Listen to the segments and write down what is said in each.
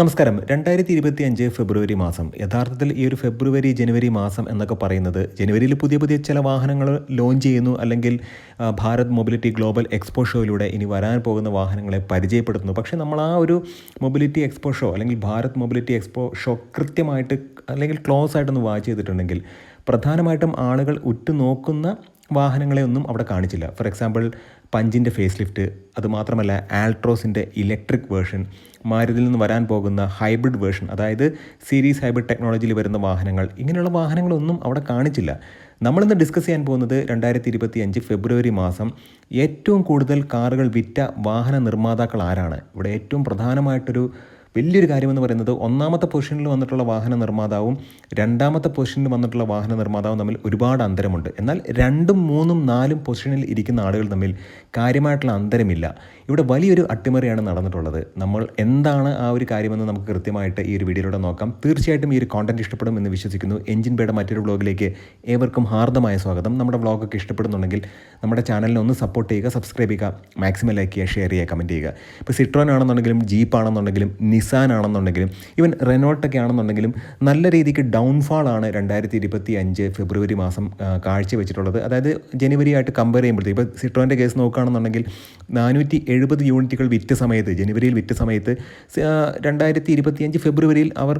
നമസ്കാരം. രണ്ടായിരത്തി ഇരുപത്തി അഞ്ച് ഫെബ്രുവരി മാസം. യഥാർത്ഥത്തിൽ ഈ ഒരു ഫെബ്രുവരി ജനുവരി മാസം എന്നൊക്കെ പറയുന്നത് ജനുവരിയിൽ പുതിയ പുതിയ ചില വാഹനങ്ങൾ ലോഞ്ച് ചെയ്യുന്നു അല്ലെങ്കിൽ ഭാരത് മൊബിലിറ്റി ഗ്ലോബൽ എക്സ്പോ ഷോയിലൂടെ ഇനി വരാൻ പോകുന്ന വാഹനങ്ങളെ പരിചയപ്പെടുത്തുന്നു. പക്ഷേ നമ്മൾ ആ ഒരു മൊബിലിറ്റി എക്സ്പോ ഷോ അല്ലെങ്കിൽ ഭാരത് മൊബിലിറ്റി എക്സ്പോ ഷോ കൃത്യമായിട്ട് അല്ലെങ്കിൽ ക്ലോസ് ആയിട്ടൊന്ന് വാച്ച് ചെയ്തിട്ടുണ്ടെങ്കിൽ പ്രധാനമായിട്ടും ആളുകൾ ഉറ്റുനോക്കുന്ന വാഹനങ്ങളെ ഒന്നും അവിടെ കാണിച്ചില്ല. ഫോർ എക്സാമ്പിൾ പഞ്ചിന്റെ ഫേസ് ലിഫ്റ്റ് അതുമാത്രമല്ല ആൾട്രോസിന്റെ ഇലക്ട്രിക് വേർഷൻ മാരുതിൽ നിന്ന് വരാൻ പോകുന്ന ഹൈബ്രിഡ് വേർഷൻ അതായത് സീരീസ് ഹൈബ്രിഡ് ടെക്നോളജിയിൽ വരുന്ന വാഹനങ്ങൾ. ഇങ്ങനെയുള്ള വാഹനങ്ങളൊന്നും അവിടെ കാണിച്ചില്ല. നമ്മളിന്ന് ഡിസ്കസ് ചെയ്യാൻ പോകുന്നത് രണ്ടായിരത്തി ഇരുപത്തി അഞ്ച് ഫെബ്രുവരി മാസം ഏറ്റവും കൂടുതൽ കാറുകൾ വിറ്റ വാഹന നിർമ്മാതാക്കൾ ആരാണ്? ഇവിടെ ഏറ്റവും പ്രധാനമായിട്ടൊരു വലിയൊരു കാര്യമെന്ന് പറയുന്നത് ഒന്നാമത്തെ പൊസിഷനിൽ വന്നിട്ടുള്ള വാഹന നിർമ്മാതാവും രണ്ടാമത്തെ പൊസിഷനിൽ വന്നിട്ടുള്ള വാഹന നിർമ്മാതാവും തമ്മിൽ ഒരുപാട് അന്തരമുണ്ട്. എന്നാൽ രണ്ടും മൂന്നും നാലും പൊസിഷനിൽ ഇരിക്കുന്ന ആളുകൾ തമ്മിൽ കാര്യമായിട്ടുള്ള അന്തരമില്ല. ഇവിടെ വലിയൊരു അട്ടിമറിയാണ് നടന്നിട്ടുള്ളത്. നമ്മൾ എന്താണ് ആ ഒരു കാര്യമെന്ന് നമുക്ക് കൃത്യമായിട്ട് ഈ ഒരു വീഡിയോയിലൂടെ നോക്കാം. തീർച്ചയായിട്ടും ഈ ഒരു കോണ്ടന്റ് ഇഷ്ടപ്പെടും എന്ന് വിശ്വസിക്കുന്നു. എഞ്ചിൻ ബേയുടെ മറ്റൊരു വ്ളോഗിലേക്ക് ഏവർക്കും ഹാർദമായ സ്വാഗതം. നമ്മുടെ വ്ളോഗൊക്കെ ഇഷ്ടപ്പെടുന്നുണ്ടെങ്കിൽ നമ്മുടെ ചാനലിനെ ഒന്ന് സപ്പോർട്ട് ചെയ്യുക സബ്സ്ക്രൈബ് ചെയ്യുക മാക്സിമം ലൈക്ക് ചെയ്യുക ഷെയർ ചെയ്യുക കമന്റ് ചെയ്യുക. ഇപ്പോൾ സിട്രോൻ ആണെന്നുണ്ടെങ്കിലും ജീപ്പ് ആണെന്നുണ്ടെങ്കിലും നിസാൻ ആണെന്നുണ്ടെങ്കിലും ഈവൻ റെനോട്ടൊക്കെ ആണെന്നുണ്ടെങ്കിലും നല്ല രീതിക്ക് ഡൗൺഫാൾ ആണ് രണ്ടായിരത്തി ഇരുപത്തി അഞ്ച് ഫെബ്രുവരി മാസം കാഴ്ചവെച്ചിട്ടുള്ളത്. അതായത് ജനുവരി ആയിട്ട് കമ്പയർ ചെയ്യുമ്പോഴത്തേക്ക് ഇപ്പോൾ സിട്രോന്റെ കേസ് നോക്കുകയാണെന്നുണ്ടെങ്കിൽ നാനൂറ്റി എഴുപത് യൂണിറ്റുകൾ വിറ്റ സമയത്ത് ജനുവരിയിൽ വിറ്റ സമയത്ത് രണ്ടായിരത്തി ഇരുപത്തി അഞ്ച് ഫെബ്രുവരിയിൽ അവർ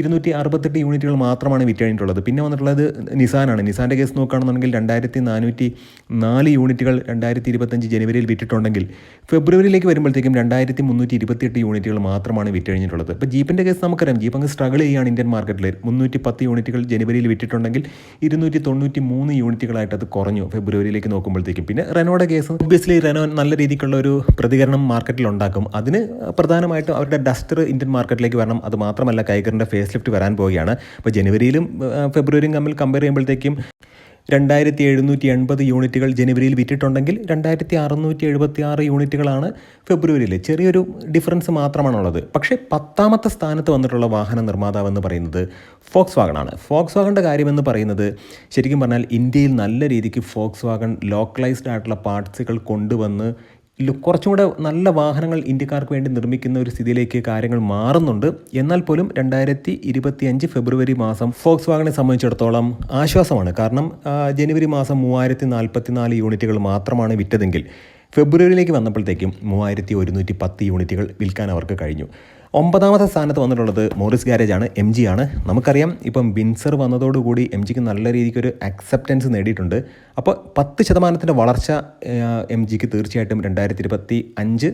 ഇരുന്നൂറ്റി അറുപത്തെട്ട് യൂണിറ്റുകൾ മാത്രമാണ് വിറ്റ് കഴിഞ്ഞിട്ടുള്ളത് പിന്നെ വന്നിട്ടുള്ളത് നിസാനാണ്. നിസാന്റെ കേസ് നോക്കുകയാണെന്നുണ്ടെങ്കിൽ രണ്ടായിരത്തി നാനൂറ്റി നാല് യൂണിറ്റുകൾ രണ്ടായിരത്തി ഇരുപത്തഞ്ച് ജനുവരിയിൽ വിറ്റിട്ടുണ്ടെങ്കിൽ ഫെബ്രുവരിയിലേക്ക് വരുമ്പോഴത്തേക്കും രണ്ടായിരത്തി മുന്നൂറ്റി ഇരുപത്തിയെട്ട് യൂണിറ്റുകൾ മാത്രമാണ് വിറ്റ് കഴിഞ്ഞിട്ടുള്ളത് ഇപ്പോൾ ജീപ്പിന്റെ കേസ് നമുക്കറിയാം. ജീപ്പ് അങ്ങ് സ്ട്രഗിൾ ചെയ്യുകയാണ് ഇന്ത്യൻ മാർക്കറ്റിൽ മുന്നൂറ്റി പത്ത് യൂണിറ്റുകൾ ജനുവരിയിൽ വിറ്റിട്ടുണ്ടെങ്കിൽ ഇരുന്നൂറ്റി തൊണ്ണൂറ്റി മൂന്ന് യൂണിറ്റുകളായിട്ട് അത് കുറഞ്ഞു ഫെബ്രുവരിയിലേക്ക് നോക്കുമ്പോഴത്തേക്കും. പിന്നെ റെനോയുടെ കേസ് ഒബ്വിയസ്ലി റെനോ നല്ല രീതിക്കുള്ള ഒരു പ്രതികരണം മാർക്കറ്റിൽ ഉണ്ടാക്കും. അതിന് പ്രധാനമായിട്ടും അവരുടെ ഡസ്റ്റർ ഇന്ത്യൻ മാർക്കറ്റിലേക്ക് വരണം. അത് മാത്രമല്ല കൈഗറിന്റെ ഫേസ് ലിഫ്റ്റ് വരാൻ പോവുകയാണ്. അപ്പോൾ ജനുവരിയിലും ഫെബ്രുവരിയും തമ്മിൽ കമ്പയർ ചെയ്യുമ്പോഴത്തേക്കും രണ്ടായിരത്തി എഴുന്നൂറ്റി എൺപത് യൂണിറ്റുകൾ ജനുവരിയിൽ വിറ്റിട്ടുണ്ടെങ്കിൽ രണ്ടായിരത്തി അറുന്നൂറ്റി എഴുപത്തി ആറ് യൂണിറ്റുകളാണ് ഫെബ്രുവരിയിൽ ചെറിയൊരു ഡിഫറൻസ് മാത്രമാണുള്ളത്. പക്ഷേ പത്താമത്തെ സ്ഥാനത്ത് വന്നിട്ടുള്ള വാഹന നിർമ്മാതാവ് എന്ന് പറയുന്നത് ഫോക്സ് വാഗണാണ് ഫോക്സ് വാഗണിന്റെ കാര്യമെന്ന് പറയുന്നത് ശരിക്കും പറഞ്ഞാൽ ഇന്ത്യയിൽ നല്ല രീതിക്ക് ഫോക്സ് വാഗൺ ലോക്കലൈസ്ഡ് ആയിട്ടുള്ള പാർട്സുകൾ കൊണ്ടുവന്ന് കുറച്ചും കൂടെ നല്ല വാഹനങ്ങൾ ഇന്ത്യക്കാർക്ക് വേണ്ടി നിർമ്മിക്കുന്ന ഒരു സ്ഥിതിയിലേക്ക് കാര്യങ്ങൾ മാറുന്നുണ്ട്. എന്നാൽ പോലും രണ്ടായിരത്തി ഇരുപത്തി അഞ്ച് ഫെബ്രുവരി മാസം ഫോക്സ് വാഗനെ സംബന്ധിച്ചിടത്തോളം ആശ്വാസമാണ്. കാരണം ജനുവരി മാസം മൂവായിരത്തി നാൽപ്പത്തി നാല് യൂണിറ്റുകൾ മാത്രമാണ് വിറ്റതെങ്കിൽ ഫെബ്രുവരിയിലേക്ക് വന്നപ്പോഴത്തേക്കും മൂവായിരത്തി ഒരുന്നൂറ്റി പത്ത് യൂണിറ്റുകൾ വിൽക്കാൻ അവർക്ക് കഴിഞ്ഞു. ഒമ്പതാമത്തെ സ്ഥാനത്ത് വന്നിട്ടുള്ളത് മോറിസ് ഗാരേജ് ആണ് എം ജി ആണ്. നമുക്കറിയാം ഇപ്പം വിൻസർ വന്നതോടുകൂടി എം ജിക്ക് നല്ല രീതിക്കൊരു അക്സെപ്റ്റൻസ് നേടിയിട്ടുണ്ട്. അപ്പോൾ പത്ത് ശതമാനത്തിന്റെ വളർച്ച എം ജിക്ക് തീർച്ചയായിട്ടും രണ്ടായിരത്തി ഇരുപത്തി അഞ്ച്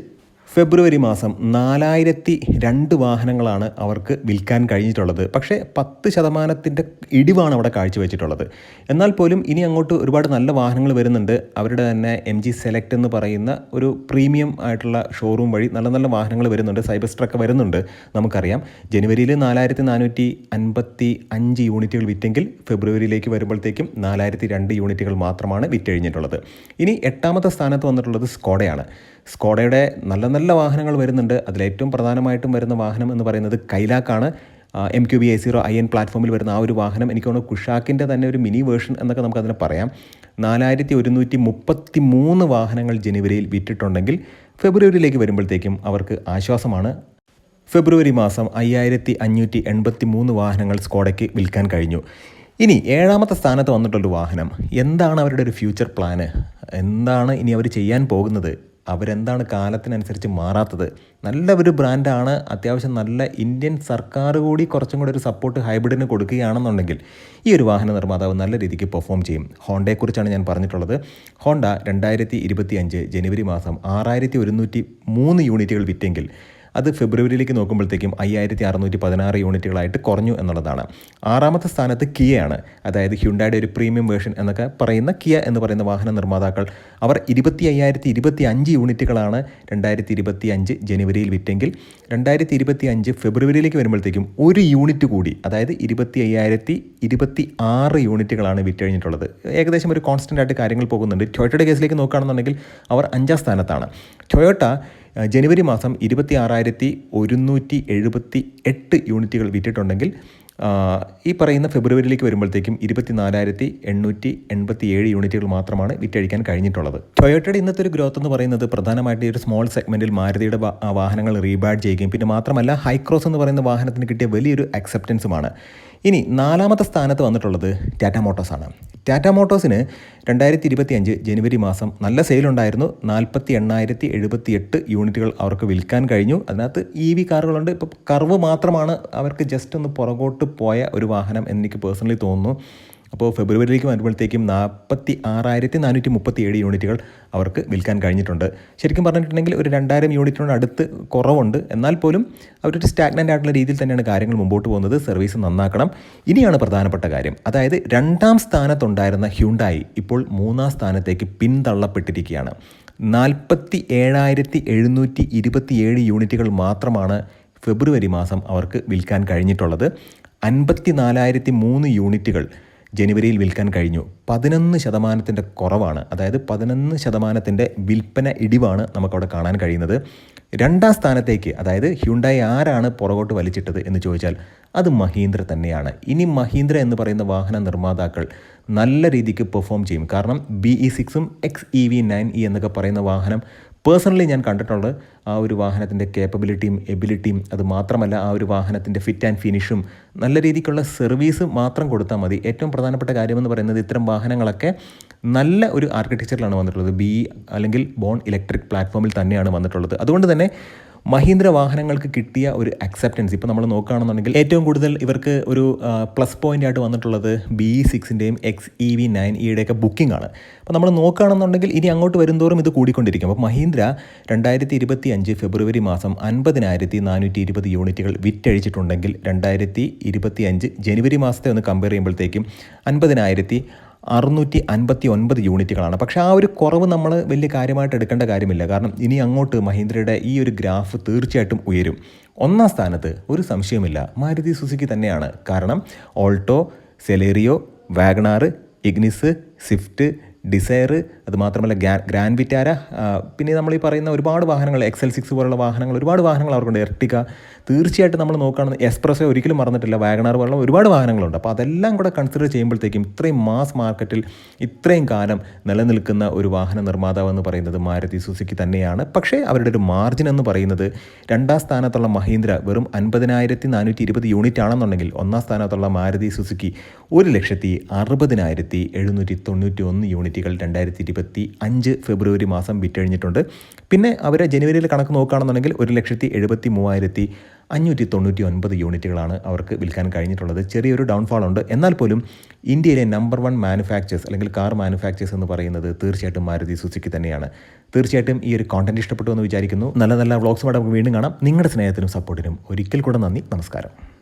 ഫെബ്രുവരി മാസം നാലായിരത്തി രണ്ട് വാഹനങ്ങളാണ് അവർക്ക് വിൽക്കാൻ കഴിഞ്ഞിട്ടുള്ളത്. പക്ഷേ പത്ത് ശതമാനത്തിന്റെ ഇടിവാണ് അവിടെ കാഴ്ചവെച്ചിട്ടുള്ളത്. എന്നാൽ പോലും ഇനി അങ്ങോട്ട് ഒരുപാട് നല്ല വാഹനങ്ങൾ വരുന്നുണ്ട്. അവരുടെ തന്നെ എം ജി സെലക്ട് എന്ന് പറയുന്ന ഒരു പ്രീമിയം ആയിട്ടുള്ള ഷോറൂം വഴി നല്ല നല്ല വാഹനങ്ങൾ വരുന്നുണ്ട്. സൈബർ സ്ട്രക്ക് വരുന്നുണ്ട് നമുക്കറിയാം. ജനുവരിയിൽ നാലായിരത്തി നാനൂറ്റി അൻപത്തി അഞ്ച് യൂണിറ്റുകൾ വിറ്റെങ്കിൽ ഫെബ്രുവരിയിലേക്ക് വരുമ്പോഴത്തേക്കും നാലായിരത്തി രണ്ട് യൂണിറ്റുകൾ മാത്രമാണ് വിറ്റഴിഞ്ഞിട്ടുള്ളത്. ഇനി എട്ടാമത്തെ സ്ഥാനത്ത് വന്നിട്ടുള്ളത് സ്കോഡയാണ് സ്കോഡയുടെ നല്ല നല്ല വാഹനങ്ങൾ വരുന്നുണ്ട്. അതിലേറ്റവും പ്രധാനമായിട്ടും വരുന്ന വാഹനം എന്ന് പറയുന്നത് കൈലാക്കാണ്. M Q B I zero I N പ്ലാറ്റ്ഫോമിൽ വരുന്ന ആ ഒരു വാഹനം. എനിക്ക് തോന്നുന്നു കുഷാക്കിന്റെ തന്നെ ഒരു മിനി വേർഷൻ എന്നൊക്കെ നമുക്കതിനെ പറയാം. നാലായിരത്തി ഒരുന്നൂറ്റി മുപ്പത്തി മൂന്ന് വാഹനങ്ങൾ ജനുവരിയിൽ വിറ്റിട്ടുണ്ടെങ്കിൽ ഫെബ്രുവരിയിലേക്ക് വരുമ്പോഴത്തേക്കും അവർക്ക് ആശ്വാസമാണ്. ഫെബ്രുവരി മാസം അയ്യായിരത്തി അഞ്ഞൂറ്റി എൺപത്തി മൂന്ന് വാഹനങ്ങൾ സ്കോഡയ്ക്ക് വിൽക്കാൻ കഴിഞ്ഞു. ഇനി ഏഴാമത്തെ സ്ഥാനത്ത് വന്നിട്ടുള്ളൊരു വാഹനം. എന്താണ് അവരുടെ ഒരു ഫ്യൂച്ചർ പ്ലാന് എന്താണ് ഇനി അവർ ചെയ്യാൻ പോകുന്നത്? അവരെന്താണ് കാലത്തിനനുസരിച്ച് മാറാത്തത്? നല്ല ഒരു ബ്രാൻഡാണ്. അത്യാവശ്യം നല്ല ഇന്ത്യൻ സർക്കാർ കൂടി കുറച്ചും കൂടി ഒരു സപ്പോർട്ട് ഹൈബ്രിഡിന് കൊടുക്കുകയാണെന്നുണ്ടെങ്കിൽ ഈ ഒരു വാഹന നിർമ്മാതാവ് നല്ല രീതിക്ക് പെർഫോം ചെയ്യും. ഹോണ്ടയെക്കുറിച്ചാണ് ഞാൻ പറഞ്ഞിട്ടുള്ളത്. ഹോണ്ട രണ്ടായിരത്തി ജനുവരി മാസം ആറായിരത്തി യൂണിറ്റുകൾ വിറ്റെങ്കിൽ അത് ഫെബ്രുവരിയിലേക്ക് നോക്കുമ്പോഴത്തേക്കും അയ്യായിരത്തി അറുന്നൂറ്റി പതിനാറ് യൂണിറ്റുകളായിട്ട് കുറഞ്ഞു എന്നുള്ളതാണ്. ആറാമത്തെ സ്ഥാനത്ത് കിയയാണ്. അതായത് ഹ്യുണ്ടായുടെ ഒരു പ്രീമിയം വേർഷൻ എന്നൊക്കെ പറയുന്ന കിയ എന്ന് പറയുന്ന വാഹന നിർമ്മാതാക്കൾ അവർ ഇരുപത്തി അയ്യായിരത്തി ഇരുപത്തി അഞ്ച് യൂണിറ്റുകളാണ് രണ്ടായിരത്തി ഇരുപത്തി അഞ്ച് ജനുവരിയിൽ വിറ്റെങ്കിൽ രണ്ടായിരത്തി ഇരുപത്തി അഞ്ച് ഫെബ്രുവരിയിലേക്ക് വരുമ്പോഴത്തേക്കും ഒരു യൂണിറ്റ് കൂടി അതായത് ഇരുപത്തി അയ്യായിരത്തി ഇരുപത്തി ആറ് യൂണിറ്റുകളാണ് വിറ്റഴിഞ്ഞിട്ടുള്ളത്. ഏകദേശം ഒരു കോൺസ്റ്റന്റ് ആയിട്ട് കാര്യങ്ങൾ പോകുന്നുണ്ട്. ടൊയോട്ടയുടെ കേസിലേക്ക് നോക്കുകയാണെന്നുണ്ടെങ്കിൽ അവർ അഞ്ചാം സ്ഥാനത്താണ്. ടൊയോട്ട ജനുവരി മാസം ഇരുപത്തി ആറായിരത്തി ഒരുന്നൂറ്റി എഴുപത്തി എട്ട് യൂണിറ്റുകൾ വിറ്റിട്ടുണ്ടെങ്കിൽ ഈ പറയുന്ന ഫെബ്രുവരിയിലേക്ക് വരുമ്പോഴത്തേക്കും ഇരുപത്തിനാലായിരത്തി എണ്ണൂറ്റി എൺപത്തി ഏഴ് യൂണിറ്റുകൾ മാത്രമാണ് വിറ്റഴിക്കാൻ കഴിഞ്ഞിട്ടുള്ളത്. ടൊയോട്ടയുടെ ഇന്നത്തെ ഒരു ഗ്രോത്ത് എന്ന് പറയുന്നത് പ്രധാനമായിട്ട് ഒരു സ്മോൾ സെഗ്മെന്റിൽ മാരുതിയുടെ വാഹനങ്ങൾ റീബാഡ് ചെയ്യുകയും പിന്നെ മാത്രമല്ല ഹൈക്രോസ് എന്ന് പറയുന്ന വാഹനത്തിന് കിട്ടിയ വലിയൊരു അക്സെപ്റ്റൻസുമാണ് ഇനി നാലാമത്തെ സ്ഥാനത്ത് വന്നിട്ടുള്ളത് ടാറ്റ മോട്ടോഴ്സ് ആണ്. ടാറ്റ മോട്ടോഴ്സിന് രണ്ടായിരത്തി ഇരുപത്തി അഞ്ച് ജനുവരി മാസം നല്ല സെയിലുണ്ടായിരുന്നു നാൽപ്പത്തി എണ്ണായിരത്തി എഴുപത്തി എട്ട് യൂണിറ്റുകൾ അവർക്ക് വിൽക്കാൻ കഴിഞ്ഞു. അതിനകത്ത് ഇ വി കാറുകളുണ്ട്. ഇപ്പോൾ കർവ് മാത്രമാണ് അവർക്ക് ജസ്റ്റ് ഒന്ന് പുറകോട്ട് പോയ ഒരു വാഹനം എന്നെനിക്ക് പേഴ്സണലി തോന്നുന്നു. അപ്പോൾ ഫെബ്രുവരിയിലേക്ക് വരുമ്പോഴത്തേക്കും നാൽപ്പത്തി ആറായിരത്തി നാനൂറ്റി മുപ്പത്തി ഏഴ് യൂണിറ്റുകൾ അവർക്ക് വിൽക്കാൻ കഴിഞ്ഞിട്ടുണ്ട്. ശരിക്കും പറഞ്ഞിട്ടുണ്ടെങ്കിൽ ഒരു രണ്ടായിരം യൂണിറ്റിനോട് അടുത്ത് കുറവുണ്ട്. എന്നാൽ പോലും അവരൊരു സ്റ്റാഗ്നന്റ് ആയിട്ടുള്ള രീതിയിൽ തന്നെയാണ് കാര്യങ്ങൾ മുമ്പോട്ട് പോകുന്നത്. സർവീസ് നന്നാക്കണം. ഇനിയാണ് പ്രധാനപ്പെട്ട കാര്യം. അതായത് രണ്ടാം സ്ഥാനത്തുണ്ടായിരുന്ന ഹ്യുണ്ടായി ഇപ്പോൾ മൂന്നാം സ്ഥാനത്തേക്ക് പിന്തള്ളപ്പെട്ടിരിക്കുകയാണ്. നാൽപ്പത്തി ഏഴായിരത്തി എഴുന്നൂറ്റി ഇരുപത്തിയേഴ് യൂണിറ്റുകൾ മാത്രമാണ് ഫെബ്രുവരി മാസം അവർക്ക് വിൽക്കാൻ കഴിഞ്ഞിട്ടുള്ളത്. അൻപത്തി നാലായിരത്തി മൂന്ന് യൂണിറ്റുകൾ ജനുവരിയിൽ വിൽക്കാൻ കഴിഞ്ഞു. പതിനൊന്ന് ശതമാനത്തിന്റെ കുറവാണ്. അതായത് പതിനൊന്ന് ശതമാനത്തിന്റെ വിൽപ്പന ഇടിവാണ് നമുക്കവിടെ കാണാൻ കഴിയുന്നത്. രണ്ടാം സ്ഥാനത്തേക്ക് അതായത് ഹ്യുണ്ടായി ആരാണ് പുറകോട്ട് വലിച്ചിട്ടത് എന്ന് ചോദിച്ചാൽ അത് മഹീന്ദ്ര തന്നെയാണ്. ഇനി മഹീന്ദ്ര എന്ന് പറയുന്ന വാഹന നിർമ്മാതാക്കൾ നല്ല രീതിക്ക് പെർഫോം ചെയ്യും. കാരണം ബി ഇ സിക്സും X E V nine E എന്നൊക്കെ പറയുന്ന വാഹനം പേഴ്സണലി ഞാൻ കണ്ടിട്ടുള്ളത് ആ ഒരു വാഹനത്തിന്റെ കേപ്പബിലിറ്റിയും എബിലിറ്റിയും അത് മാത്രമല്ല ആ ഒരു വാഹനത്തിന്റെ ഫിറ്റ് ആൻഡ് ഫിനിഷും നല്ല രീതിക്കുള്ള സർവീസ് മാത്രം കൊടുത്താൽ മതി. ഏറ്റവും പ്രധാനപ്പെട്ട കാര്യമെന്ന് പറയുന്നത് ഇത്തരം വാഹനങ്ങളൊക്കെ നല്ല ഒരു ആർക്കിടെക്ചറിലാണ് വന്നിട്ടുള്ളത്. ബി അല്ലെങ്കിൽ ബോൺ ഇലക്ട്രിക് പ്ലാറ്റ്ഫോമിൽ തന്നെയാണ് വന്നിട്ടുള്ളത്. അതുകൊണ്ട് തന്നെ മഹീന്ദ്ര വാഹനങ്ങൾക്ക് കിട്ടിയ ഒരു അക്സെപ്റ്റൻസ് ഇപ്പോൾ നമ്മൾ നോക്കുകയാണെന്നുണ്ടെങ്കിൽ ഏറ്റവും കൂടുതൽ ഇവർക്ക് ഒരു പ്ലസ് പോയിന്റ് ആയിട്ട് വന്നിട്ടുള്ളത് ബി ഇ സിക്സിന്റെയും എക്സ് ഇ വി നയൻ ഇയുടെയൊക്കെ ബുക്കിംഗ് ആണ്. അപ്പോൾ നമ്മൾ നോക്കുകയാണെന്നുണ്ടെങ്കിൽ ഇനി അങ്ങോട്ട് വരുന്തോറും ഇത് കൂടിക്കൊണ്ടിരിക്കും. അപ്പോൾ മഹീന്ദ്ര രണ്ടായിരത്തി ഇരുപത്തി അഞ്ച് ഫെബ്രുവരി മാസം അൻപതിനായിരത്തി നാനൂറ്റി ഇരുപത് യൂണിറ്റുകൾ വിറ്റഴിച്ചിട്ടുണ്ടെങ്കിൽ രണ്ടായിരത്തി ഇരുപത്തി അഞ്ച് ജനുവരി മാസത്തെ ഒന്ന് കമ്പയർ ചെയ്യുമ്പോഴത്തേക്കും അൻപതിനായിരത്തി അറുന്നൂറ്റി അൻപത്തി ഒൻപത് യൂണിറ്റുകളാണ്. പക്ഷേ ആ ഒരു കുറവ് നമ്മൾ വലിയ കാര്യമായിട്ട് എടുക്കേണ്ട കാര്യമില്ല. കാരണം ഇനി അങ്ങോട്ട് മഹീന്ദ്രയുടെ ഈ ഒരു ഗ്രാഫ് തീർച്ചയായിട്ടും ഉയരും. ഒന്നാം സ്ഥാനത്ത് ഒരു സംശയമില്ല മാരുതി സുസുക്കി തന്നെയാണ്. കാരണം Alto Celerio Wagon R Ignis Swift Dzire അതുമാത്രമല്ല ഗ്രാ ഗ്രാൻഡ് വിറ്റാര പിന്നെ നമ്മൾ ഈ പറയുന്ന ഒരുപാട് വാഹനങ്ങൾ എക്സൽ സിക്സ് പോലുള്ള വാഹനങ്ങൾ ഒരുപാട് വാഹനങ്ങൾ അവർക്കുണ്ട്. എർട്ടിക തീർച്ചയായിട്ടും നമ്മൾ നോക്കുകയാണെങ്കിൽ എക്സ്പ്രസ് ഒരിക്കലും മറന്നിട്ടില്ല. വാഗണാർ പോലുള്ള ഒരുപാട് വാഹനങ്ങളുണ്ട്. അപ്പോൾ അതെല്ലാം കൂടെ കൺസിഡർ ചെയ്യുമ്പോഴത്തേക്കും ഇത്രയും മാസ് മാർക്കറ്റിൽ ഇത്രയും കാലം നിലനിൽക്കുന്ന ഒരു വാഹന നിർമ്മാതാവ് എന്ന് പറയുന്നത് മാരുതി സുസുക്കി തന്നെയാണ്. പക്ഷേ അവരുടെ ഒരു മാർജിൻ എന്ന് പറയുന്നത് രണ്ടാം സ്ഥാനത്തുള്ള മഹീന്ദ്ര വെറും അൻപതിനായിരത്തി നാനൂറ്റി ഇരുപത് യൂണിറ്റ് ആണെന്നുണ്ടെങ്കിൽ ഒന്നാം സ്ഥാനത്തുള്ള മാരുതി സുസുക്കി ഒരു ലക്ഷത്തി അറുപതിനായിരത്തി എഴുന്നൂറ്റി തൊണ്ണൂറ്റി ഒന്ന് യൂണിറ്റുകൾ രണ്ടായിരത്തി ഇരുപത്തി അഞ്ച് ഫെബ്രുവരി മാസം വിറ്റഴിഞ്ഞിട്ടുണ്ട്. പിന്നെ അവർ ജനുവരിയിൽ കണക്ക് നോക്കുകയാണെന്നുണ്ടെങ്കിൽ ഒരു ലക്ഷത്തി എഴുപത്തി മൂവായിരത്തി അഞ്ഞൂറ്റി തൊണ്ണൂറ്റി ഒൻപത് യൂണിറ്റുകളാണ് അവർക്ക് വിൽക്കാൻ കഴിഞ്ഞിട്ടുള്ളത്. ചെറിയൊരു ഡൗൺഫാൾ ഉണ്ട്. എന്നാൽ പോലും ഇന്ത്യയിലെ നമ്പർ വൺ മാനുഫാക്ചേഴ്സ് അല്ലെങ്കിൽ കാർ മാനുഫാക്ചേഴ്സ് എന്ന് പറയുന്നത് തീർച്ചയായിട്ടും മാരുതി സുസുക്കി തന്നെയാണ്. തീർച്ചയായിട്ടും ഈ ഒരു കോണ്ടന്റ് ഇഷ്ടപ്പെട്ടു എന്ന് വിചാരിക്കുന്നു. നല്ല നല്ല വ്ളോഗ്സുമായിട്ട് നമുക്ക് വീണ്ടും കാണാം. നിങ്ങളുടെ സ്നേഹത്തിനും സപ്പോർട്ടിനും ഒരിക്കൽ കൂടെ നന്ദി. നമസ്കാരം.